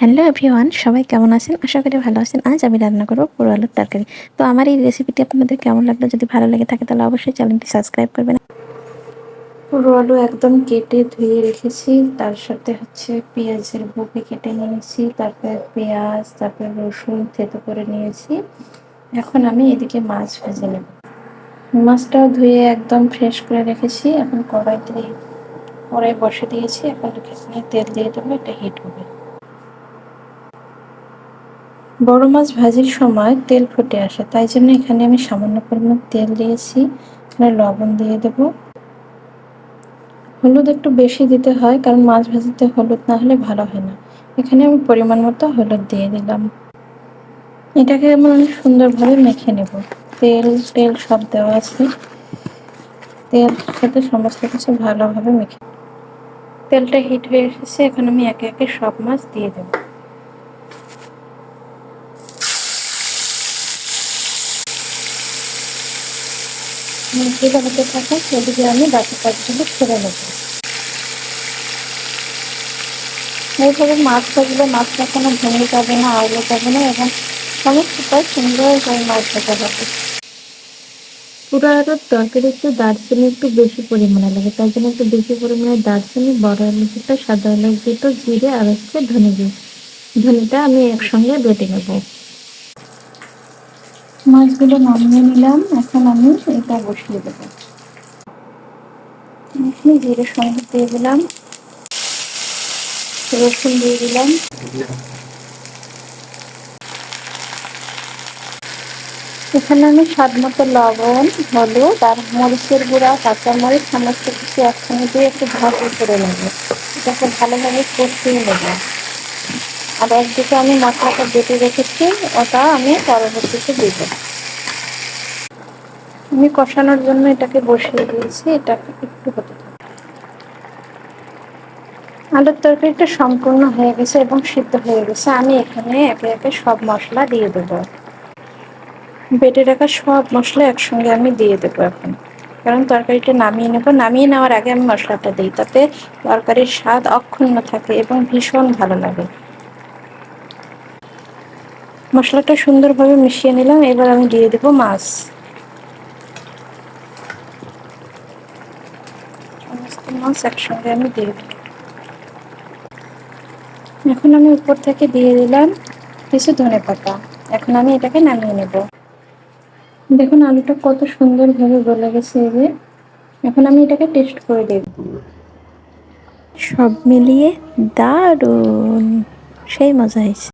Hello everyone, সবাই কেমন আছেন? আশা করি ভালো আছেন। আজ আমি রান্না করব পুরো আলুর তরকারি। তো আমার এই রেসিপিটি আপনাদের কেমন লাগল? যদি ভালো লেগে থাকে তাহলে অবশ্যই চ্যানেলটি সাবস্ক্রাইব করবেন। পুরো আলু একদম কেটে ধুয়ে রেখেছি। তার সাথে হচ্ছে পেঁয়াজের বুকে কেটে নিয়েছি, তারপরে পেঁয়াজ, তারপরে রসুন থেতো করে নিয়েছি। এখন আমি এদিকে মাছ ভেজে নেব। মাছটাও ধুয়ে একদম ফ্রেশ করে রেখেছি। এখন কড়াই দিয়ে কড়াই বসে দিয়েছি। এখানে তেল দিয়ে দেবো, এটা হিট হবে। বড় মাছ ভাজির সময় তেল ফুটে আসে, তাই জন্য এখানে আমি সামান্য পরিমাণ তেল দিয়েছি। এখানে লবণ দিয়ে দেব। হলুদ একটু বেশি দিতে হয়, কারণ মাছ ভাজিতে হলুদ না হলে ভালো হয় না। এখানে আমি পরিমাণ মতো হলুদ দিয়ে দিলাম। এটাকে আমি অনেক সুন্দরভাবে মেখে নেব। তেল তেল সব দেওয়া আছে। তেল সাথে সমস্ত কিছু ভালোভাবে মেখে তেলটা হিট হয়ে এসেছে, এখন আমি একে একে সব মাছ দিয়ে দেবো। সেদিকে আমি বাকি কাজগুলো ছেড়ে নেব। এইভাবে মাছ থাকলে মাছটা কোনো ভেঙে যাবে না আউলে যাবে না এবং সমস্তটাই সুন্দরভাবে মাছ তরকারিতে দারচিনি একটু বেশি পরিমাণে লাগে তার জন্য একটু বেশি পরিমাণে দারচিনি বড় এলাচ দুটো সাদা এলাচ দুটো জিরে আর হচ্ছে ধনে দিয়ে ধনেটা আমি একসঙ্গে বেটে নেব। মাছগুলো নামিয়ে নিলাম এখন আমি এটা বসিয়ে দেবো। জিরে সঙ্গে দিয়ে দিলাম। রসুন দিয়ে দিলাম। এখানে আমি স্বাদ মতো লবণ, হলুদ আর মরিচের গুঁড়া, কাঁচামরিচ, সমস্ত কিছু একসঙ্গে দিয়ে একটু ভাজি করে নেব। এটাকে ভালোভাবে কষিয়ে নেব। আর একদিকে আমি মশলাটা বেটে রেখেছি, ওটা আমি পরবর্তীতে দেবো। আমি কষানোর জন্য এটাকে বসিয়ে দিয়েছি, এটাকে একটু হতে আলুর তরকারিটা সম্পূর্ণ হয়ে গেছে এবং সিদ্ধ হয়ে গেছে। আমি এখানে একে একে সব মশলা দিয়ে দেবো। বেটে রাখা সব মশলা একসঙ্গে আমি দিয়ে দেবো এখন। কারণ তরকারিটা নামিয়ে নেব। নামিয়ে নেওয়ার আগে আমি মশলাটা দিই, তাতে তরকারির স্বাদ অক্ষুণ্ণ থাকে এবং ভীষণ ভালো লাগে। মশলাটা সুন্দরভাবে মিশিয়ে নিলাম। এবার আমি দিয়ে দেবো মাছ। সমস্ত মাছ একসঙ্গে আমি দিয়ে দিই এখন আমি উপর থেকে দিয়ে দিলাম কিছু ধনে পাতা। এখন আমি এটাকে নামিয়ে নেব। দেখুন আলুটা কত সুন্দরভাবে গলে গেছে এই যে। এখন আমি এটাকে টেস্ট করে দেব। সব মিলিয়ে দারুণ! সেই মজা হয়েছে।